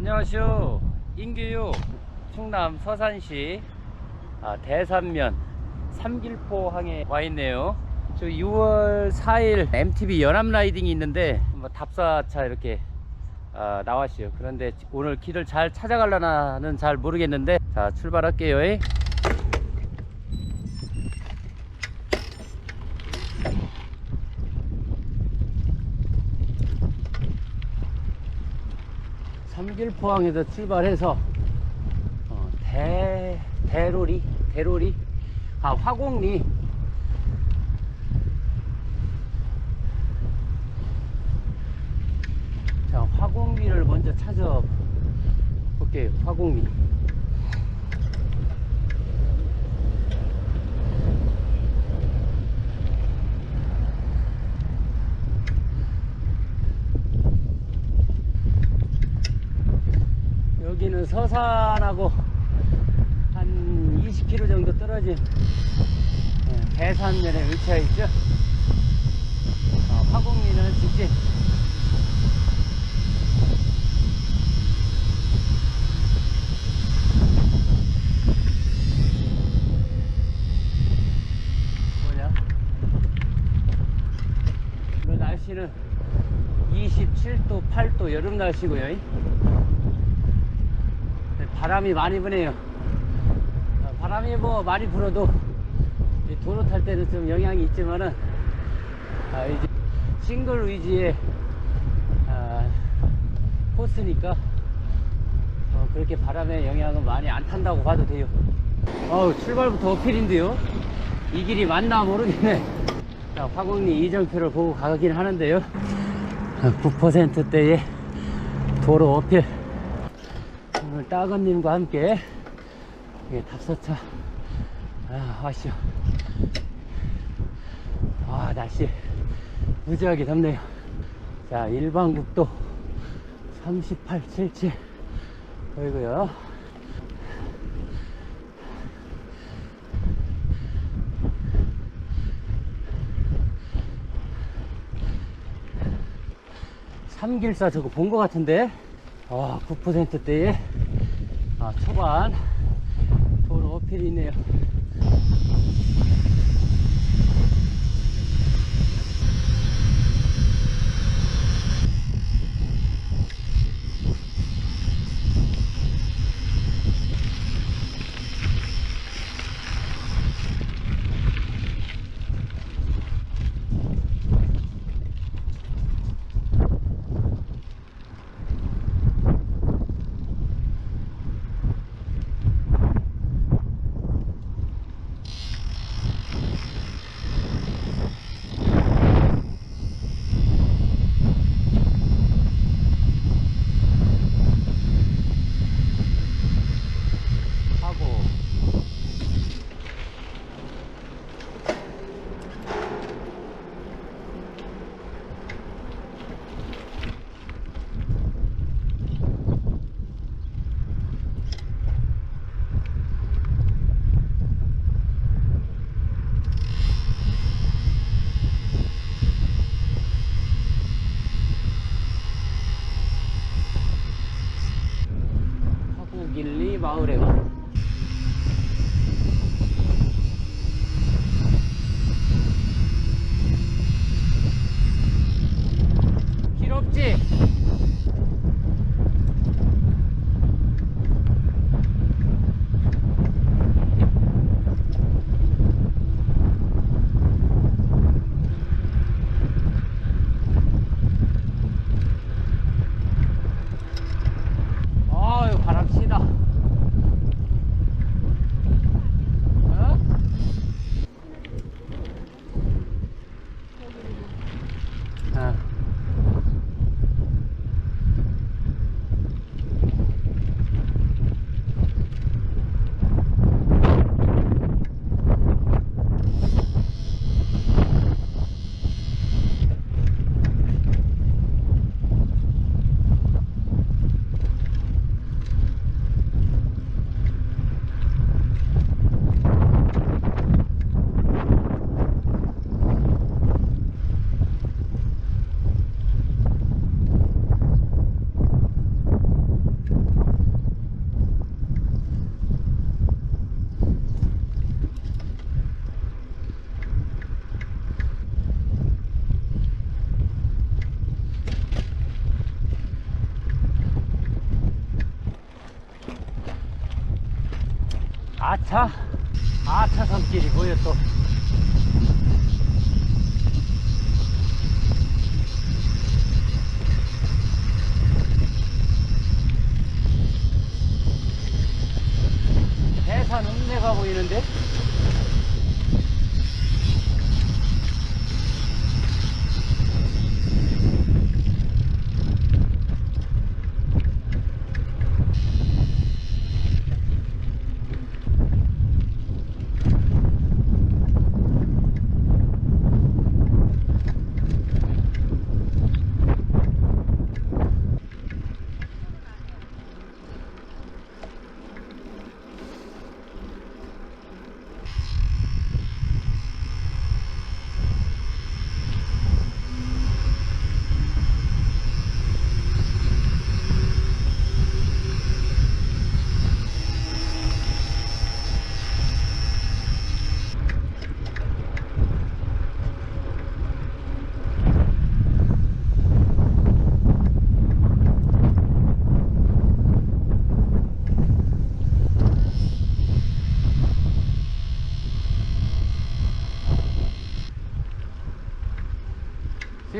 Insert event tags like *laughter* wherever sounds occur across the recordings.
안녕하세요. 인규요. 충남 서산시 아, 대산면 삼길포항에 와 있네요. 저 6월 4일 MTB 연합 라이딩이 있는데 뭐 답사차 이렇게 아, 나왔어요. 그런데 오늘 길을 잘 찾아갈라나는 잘 모르겠는데 자 출발할게요. 삼길포항에서 출발해서 어, 대 대로리 대로리? 아 화곡리. 자 화곡리를 먼저 찾아 볼게요 화곡리 여기는 서산하고 한 20km 정도 떨어진 예, 대산면에 위치해 있죠. 어, 화곡리는 직진. 뭐냐? 오늘 날씨는 27도, 8도 여름 날씨고요. 네, 바람이 많이 부네요. 아, 바람이 뭐 많이 불어도 이 도로 탈 때는 좀 영향이 있지만은 아, 이제 싱글 위지의 아, 코스니까 어, 그렇게 바람의 영향은 많이 안 탄다고 봐도 돼요. 어우, 출발부터 어필인데요. 이 길이 맞나 모르겠네. 자, 화곡리 이정표를 보고 가긴 하는데요. 9%대의 도로 어필. 따건님과 함께 예, 답사차 아, 와시오. 아, 날씨 무지하게 덥네요. 자, 일반국도 38, 77 보이고요. 삼길사 저거 본 것 같은데 아 9%대에 아, 초반 도로 어필이 있네요 아차 아차 섬길이 보여 또. 해산 읍내가 보이는데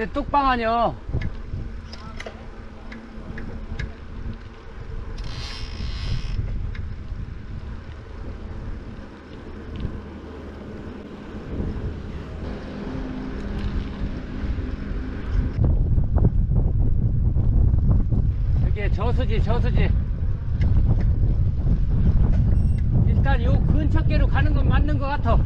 이게 뚝방 아니여 여기 저수지 저수지. 일단 요 근처께로 가는 건 맞는 것 같아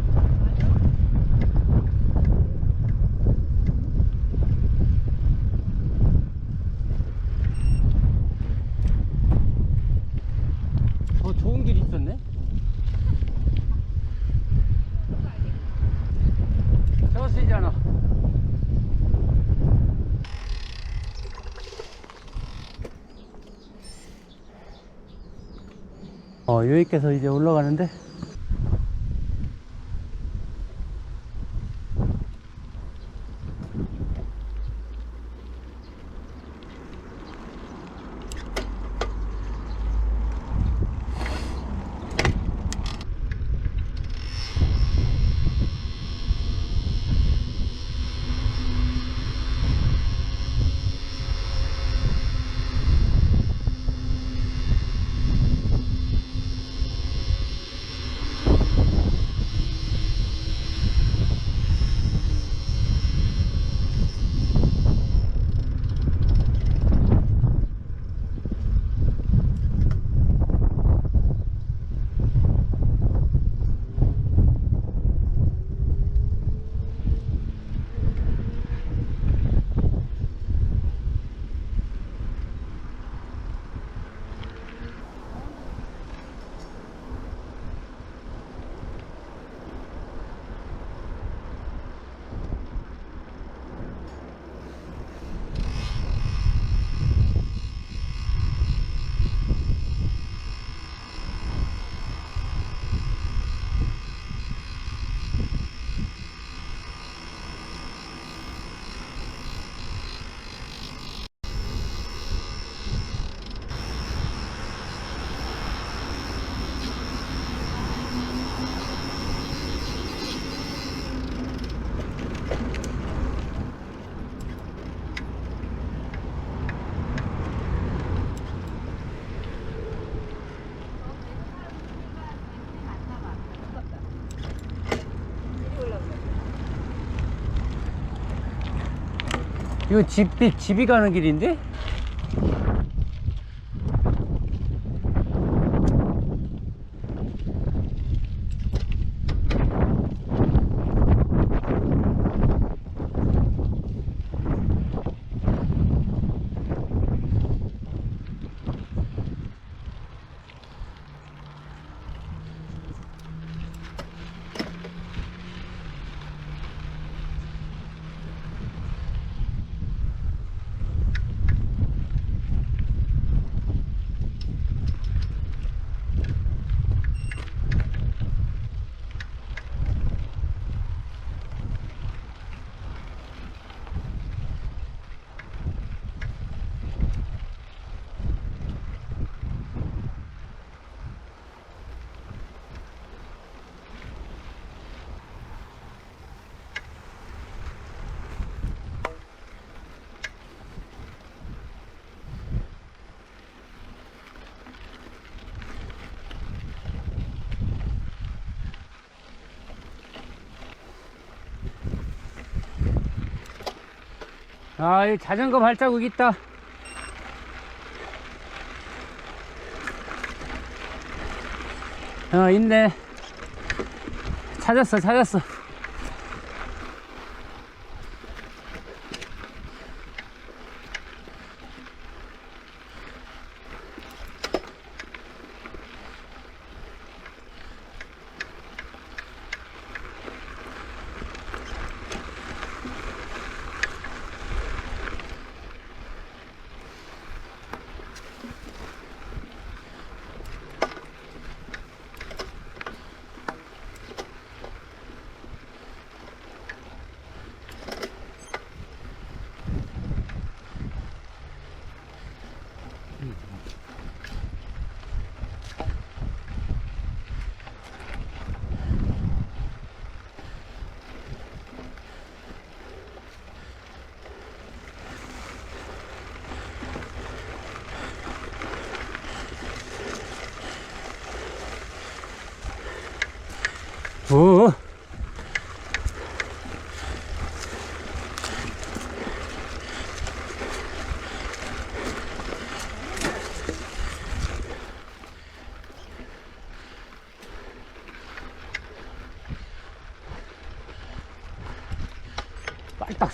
더 좋은 길 있었네? 저수지잖아. 어, 여기께서 이제 올라가는데. 이거 집이, 집이 가는 길인데? 아, 이 자전거 발자국 있다. 어, 있네. 찾았어, 찾았어.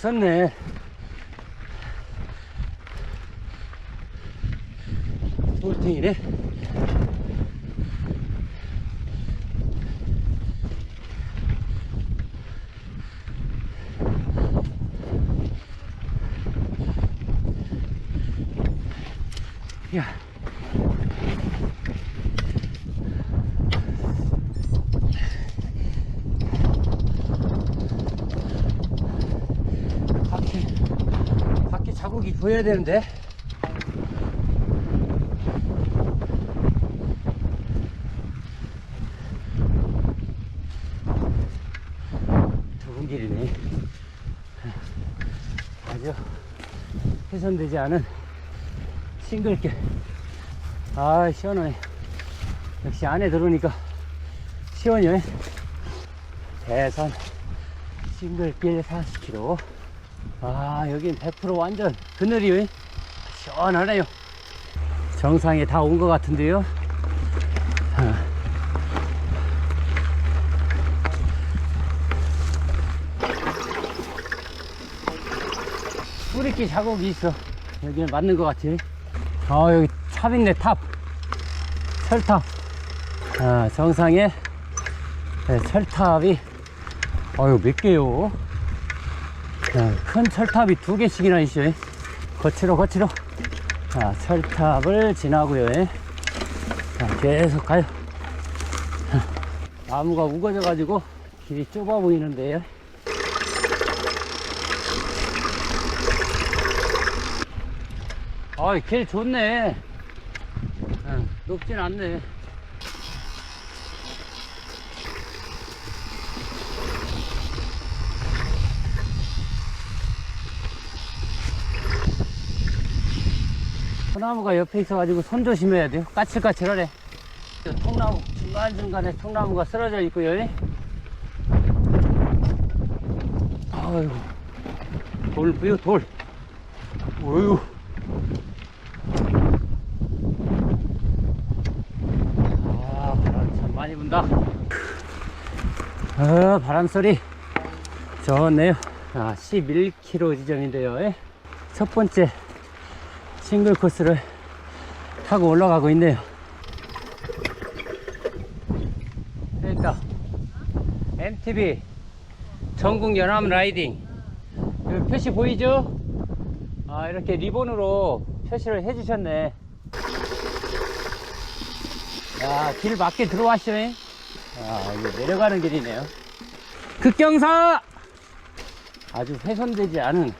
빨딱 썼네. 볼팅이네. 보여야 되는데. 좁은 길이네. 아주 훼손되지 않은 싱글길. 아, 시원하네. 역시 안에 들어오니까 시원해요. 대산 싱글길 40km. 아, 여긴 100% 완전 그늘이요. 시원하네요. 정상에 다 온 것 같은데요. 아. 뿌리끼 자국이 있어. 여기는 맞는 것 같지? 아, 여기 탑 있네, 탑. 철탑. 아, 정상에 네, 철탑이, 어유 몇 개요? 자, 큰 철탑이 두 개씩이나 있어요. 거치로, 거치로. 자, 철탑을 지나고요. 자, 계속 가요. 자, 나무가 우거져가지고 길이 좁아 보이는데요. 아이, 길 좋네. 응, 높진 않네. 소나무가 옆에 있어가지고 손 조심해야 돼요. 까칠까칠하네. 저 통나무, 중간중간에 통나무가 쓰러져 있고요. 아이고. 돌, 보여, 돌. 어휴. 아, 바람 참 많이 분다. 아, 바람 소리 좋네요. 아, 11km 지점인데요. 예. 첫 번째 싱글 코스를 타고 올라가고 있네요. 그러니까 MTB 전국 연합 라이딩 여기 표시 보이죠? 아, 이렇게 리본으로 표시를 해주셨네. 야, 길 맞게 들어왔죠? 아, 이거 내려가는 길이네요. 극경사! 아주 훼손되지 않은,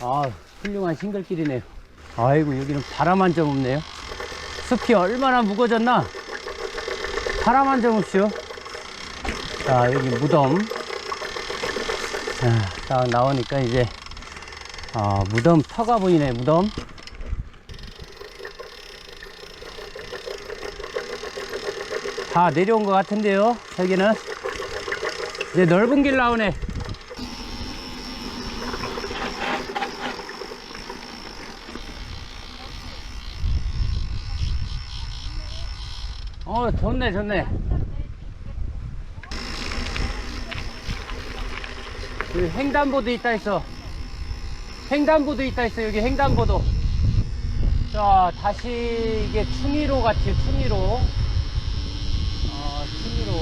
아, 훌륭한 싱글길이네요. 아이고, 여기는 바람 한 점 없네요. 숲이 얼마나 무거졌나? 바람 한 점 없이요. 자, 여기 무덤. 자, 딱 나오니까 이제, 아, 무덤 터가 보이네, 무덤. 다 내려온 것 같은데요. 여기는 이제 넓은 길 나오네. 어, 좋네, 좋네. 여기 횡단보도 있다 있어. 횡단보도 있다 있어. 여기 횡단보도. 자, 다시 이게 충의로 같이 충의로. 어, 충의로.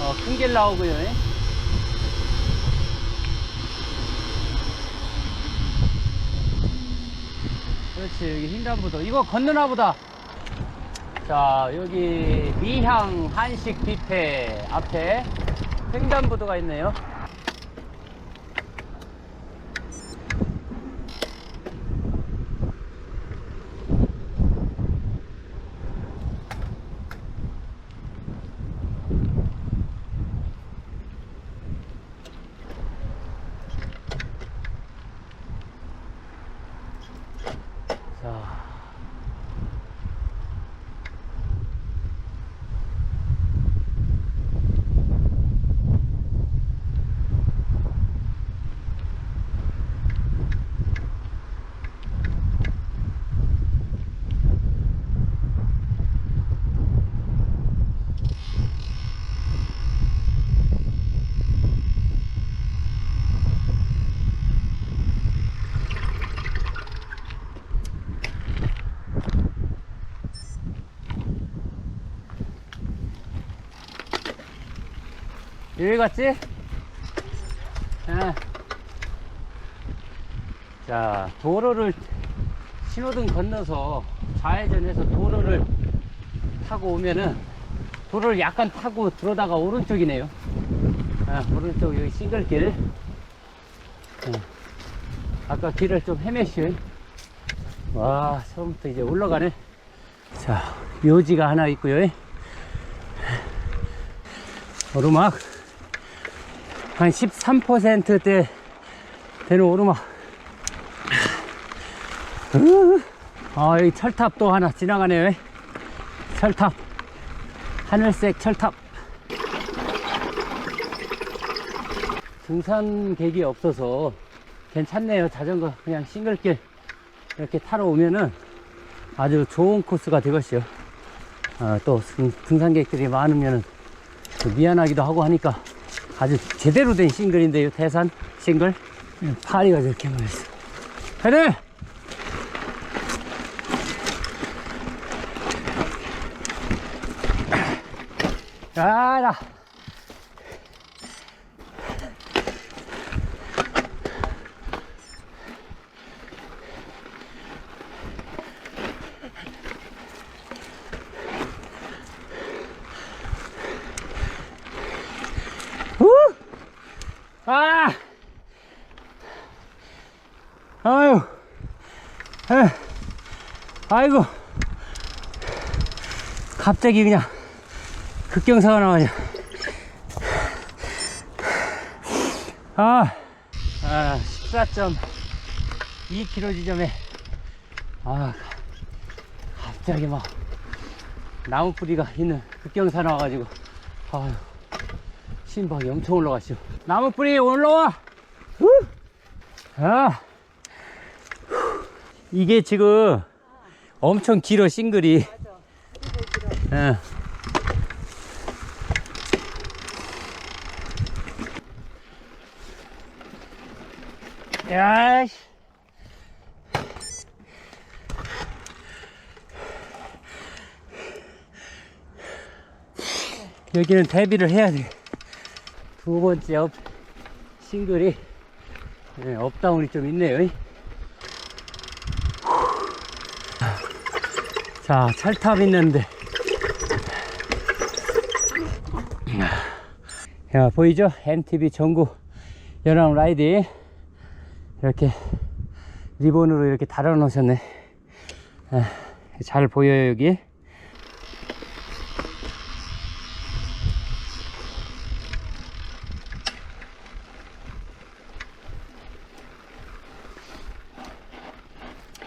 어, 큰 길 나오고요. 그렇지, 여기 횡단보도. 이거 건너나 보다. 자, 여기 미향 한식 뷔페 앞에 횡단보도가 있네요. 자. 여기 갔지? 예. 자, 도로를 신호등 건너서 좌회전해서 도로를 타고 오면은 도로를 약간 타고 들어다가 오른쪽이네요. 아, 오른쪽 여기 싱글길. 예. 아까 길을 좀 헤매쉬. 와, 처음부터 이제 올라가네. 자, 묘지가 하나 있고요. 오르막. 한 13%대 되는 오르막. 으, 아, 여기 철탑 또 하나 지나가네요. 철탑. 하늘색 철탑. 등산객이 없어서 괜찮네요. 자전거 그냥 싱글길 이렇게 타러 오면은 아주 좋은 코스가 되겠어요. 아, 또 등- 등산객들이 많으면은 또 미안하기도 하고 하니까 아주 제대로 된 싱글인데요. 대산 싱글. 파리가 저렇게 말했어. 헤드! 야라! 후! 아! 아유. 에. 아이고. 갑자기 그냥 급경사가 나와요. 아, 아 14.2km 지점에, 아, 갑자기 막, 나무 뿌리가 있는 급경사 나와가지고, 아유, 심박이 엄청 올라가시오. 나무 뿌리 올라와! 후! 아, 이게 지금 엄청 길어, 싱글이. 예. 야씨. 여기는 대비를 해야 돼. 두 번째 업 싱글이 예, 업다운이 좀 있네요. 자, 철탑 있는데. 야, 보이죠? MTB 전국 연합 라이드. 이렇게 리본으로 이렇게 달아 놓으셨네. 아, 잘 보여요, 여기.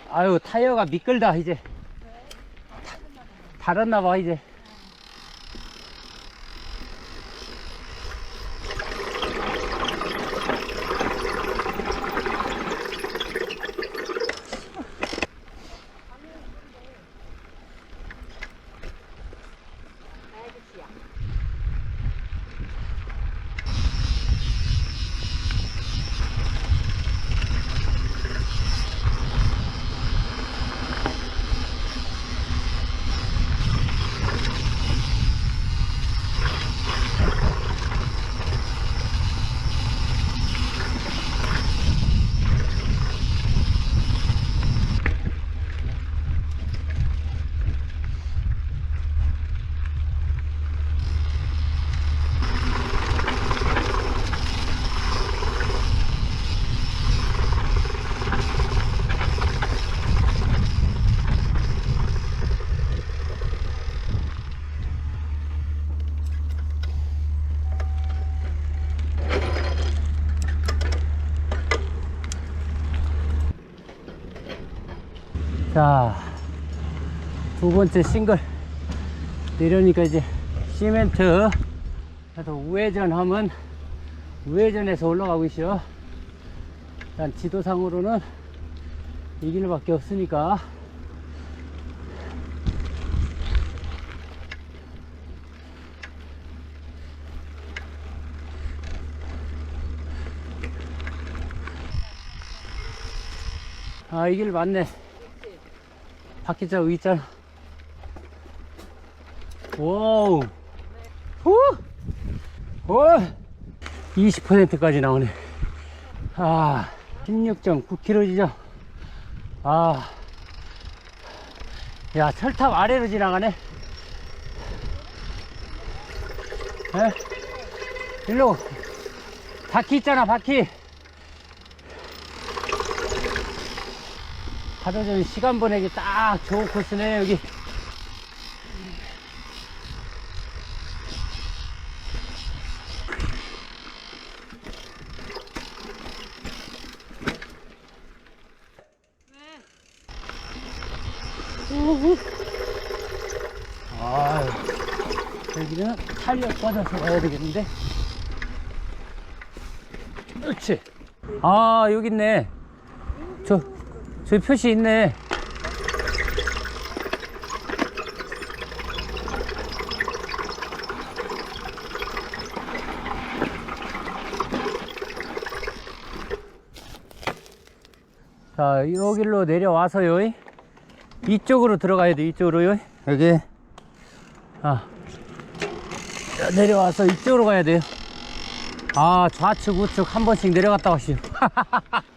아유, 타이어가 미끌다, 이제. 다- 달았나봐, 이제. 자, 두 번째 싱글. 내려오니까 이제 시멘트 그래서 우회전 하면 우회전해서 올라가고 있어. 일단 지도상으로는 이 길밖에 없으니까. 아, 이 길 맞네. 바퀴자 있잖아. 와우. 후! 오! 20%까지 나오네. 아, 16.9km 지점. 아. 야, 철탑 아래로 지나가네. 에? 일로. 바퀴 있잖아, 바퀴. 하루 종일 시간 보내기 딱 좋은 코스네, 여기. 아유, 여기는 탄력 빠져서 가야 되겠는데? 그렇지. 아, 여기 있네. 저, 저기 표시 있네. 자, 여기로 내려와서요. 이쪽으로 들어가야 돼, 이쪽으로요. 여기. 아. 자, 내려와서 이쪽으로 가야 돼요. 아, 좌측, 우측 한 번씩 내려갔다 오시오. *laughs*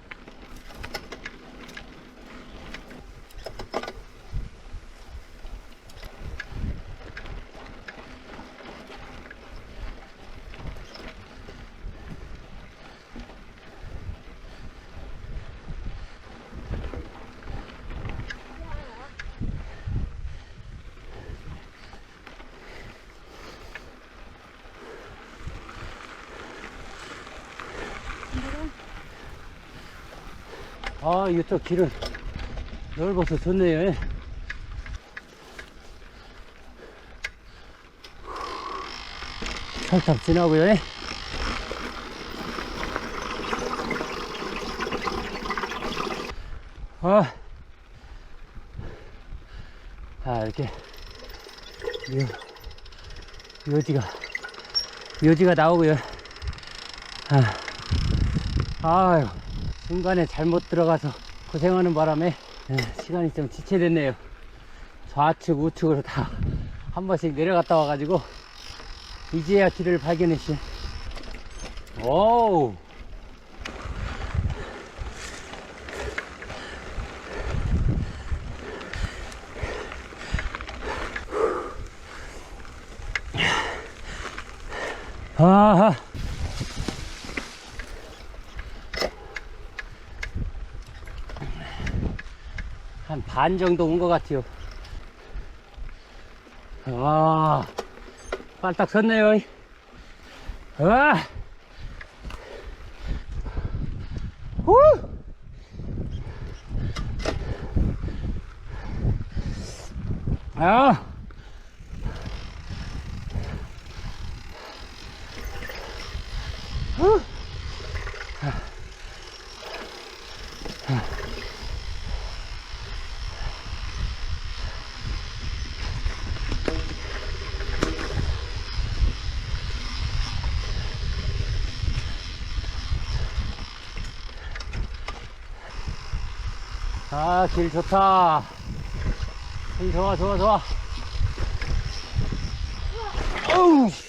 아, 이쪽 길은 넓어서 좋네요. 살짝 지나고요. 아, 자, 이렇게, 요, 요지가, 요지가 나오고요. 아, 아유. 중간에 잘못 들어가서 고생하는 바람에 예, 시간이 좀 지체됐네요. 좌측 우측으로 다 한 번씩 내려갔다 와가지고 이제야 길을 발견했시. 오우. 아하. 한 반 정도 온 것 같아요. 와, 빨딱 섰네요. 와, 후! 아, 후! 아, 길 좋다. 길 좋아, 좋아, 좋아. 어우, 씨.